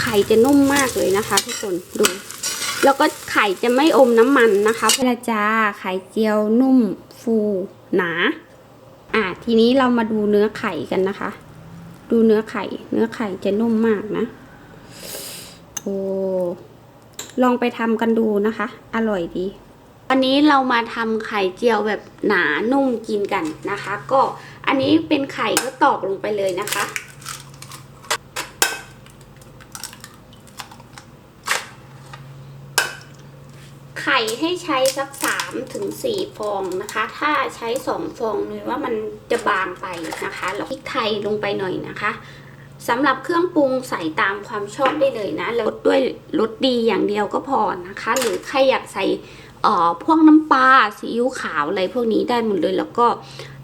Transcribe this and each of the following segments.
ไข่จะนุ่มมากเลยนะคะ ทุกคนดู แล้วก็ไข่จะไม่อมน้ำมันนะคะเวลาจ้าไข่เจียวนุ่มฟูหนา อะทีนี้เรามาดูเนื้อไข่กันนะคะ ดูเนื้อไข่ เนื้อไข่จะนุ่มมากนะโอ้ลองไปทำกันดูนะคะ อร่อยดีวันนี้เรามาทำไข่เจียวแบบหนานุ่มกินกันนะคะ ก็อันนี้เป็นไข่ก็ตอกลงไปเลยนะคะ ไข่ให้ใช้สักสามถึงสี่ฟองนะคะ ถ้าใช้สองฟองนึกว่ามันจะบางไปนะคะแล้วพริกไทยลงไปหน่อยนะคะสำหรับเครื่องปรุงใส่ตามความชอบได้เลยนะแล้วรสด้วยรสดีอย่างเดียวก็พอนะคะ หรือใครอยากใส่เอ่อพวกน้ำปลาซีอิ๊วขาวอะไรพวกนี้ได้หมดเลยแล้วก็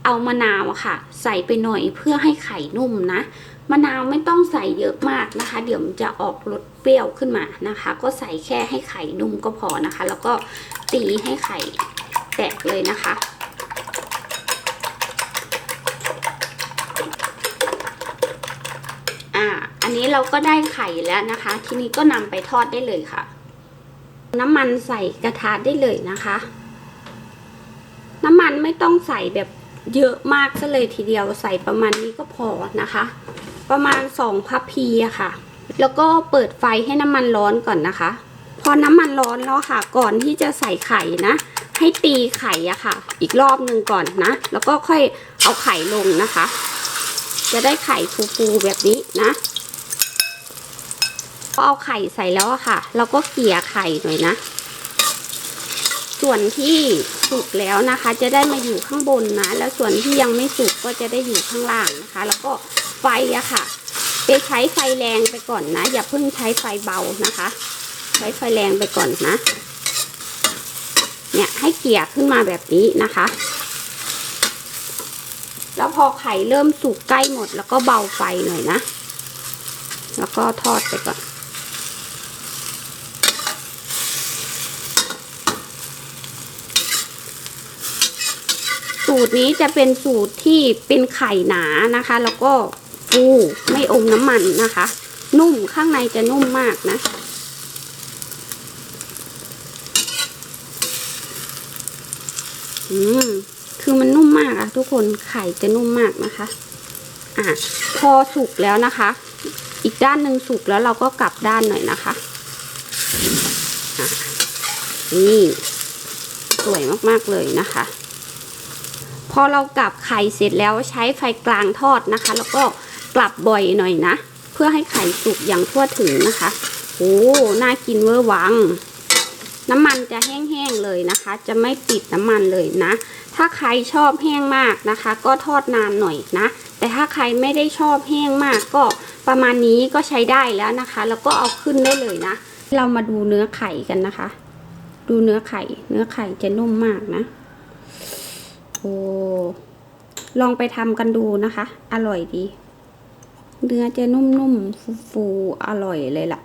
เอามะนาวอะค่ะ ใส่ไปหน่อยเพื่อให้ไข่นุ่มนะ มะนาวไม่ต้องใส่เยอะมากนะคะ เดี๋ยวมันจะออกรสเปรี้ยวขึ้นมานะคะ ก็ใส่แค่ให้ไข่นุ่มก็พอนะคะ แล้วก็ตีให้ไข่แตกเลยนะคะอ่าอันนี้เราก็ได้ไข่แล้วนะคะ ทีนี้ก็นำไปทอดได้เลยค่ะ น้ำมันใส่กระทะได้เลยนะคะ น้ำมันไม่ต้องใส่แบบเยอะมากซะเลยทีเดียวใส่ประมาณนี้ก็พอนะคะ ประมาณสองพับพีอะค่ะ แล้วก็เปิดไฟให้น้ำมันร้อนก่อนนะคะ พอน้ำมันร้อนแล้วค่ะ ก่อนที่จะใส่ไข่นะ ให้ตีไข่อะค่ะ อีกรอบหนึ่งก่อนนะ แล้วก็ค่อยเอาไข่ลงนะคะ จะได้ไข่ฟูๆแบบนี้นะพอเอาไข่ใส่แล้วอะค่ะ เราก็เกลี่ยไข่หน่อยนะ ส่วนที่สุกแล้วนะคะ จะได้มาอยู่ข้างบนนะ แล้วส่วนที่ยังไม่สุกก็จะได้อยู่ข้างล่างนะคะ แล้วก็ ไฟอะค่ะไปใช้ไฟแรงไปก่อนนะ อย่าเพิ่งใช้ไฟเบานะคะ ใช้ไฟแรงไปก่อนนะ เนี่ยให้เกลี่ยขึ้นมาแบบนี้นะคะ แล้วพอไข่เริ่มสุกใกล้หมด แล้วก็เบาไฟหน่อยนะ แล้วก็ทอดไปก่อนสูตรนี้จะเป็นสูตรที่เป็นไข่หนานะคะ แล้วก็ ฟูไม่อมน้ำมันนะคะ นุ่มข้างในจะนุ่มมากนะ อืมคือมันนุ่มมากอะทุกคนไข่จะนุ่มมากนะคะ อะพอสุกแล้วนะคะ อีกด้านหนึ่งสุกแล้วเราก็กลับด้านหน่อยนะคะะนี่ สวยมากๆเลยนะคะ พอเรากลับไข่เสร็จแล้วใช้ไฟกลางทอดนะคะ แล้วก็ กลับบ่อยหน่อยนะ เพื่อให้ไข่สุกอย่างทั่วถึงนะคะโอ้น่ากินเวอร์วัง น้ำมันจะแห้งๆเลยนะคะ จะไม่ติดน้ำมันเลยนะ ถ้าใครชอบแห้งมากนะคะ ก็ทอดนานหน่อยนะ แต่ถ้าใครไม่ได้ชอบแห้งมากก็ประมาณนี้ก็ใช้ได้แล้วนะคะ แล้วก็เอาขึ้นได้เลยนะ เรามาดูเนื้อไข่กันนะคะ ดูเนื้อไข่ เนื้อไข่จะนุ่มมากนะโอ้ลองไปทำกันดูนะคะ อร่อยดี เนื้อจะนุ่มๆฟูๆอร่อยเลยล่ะ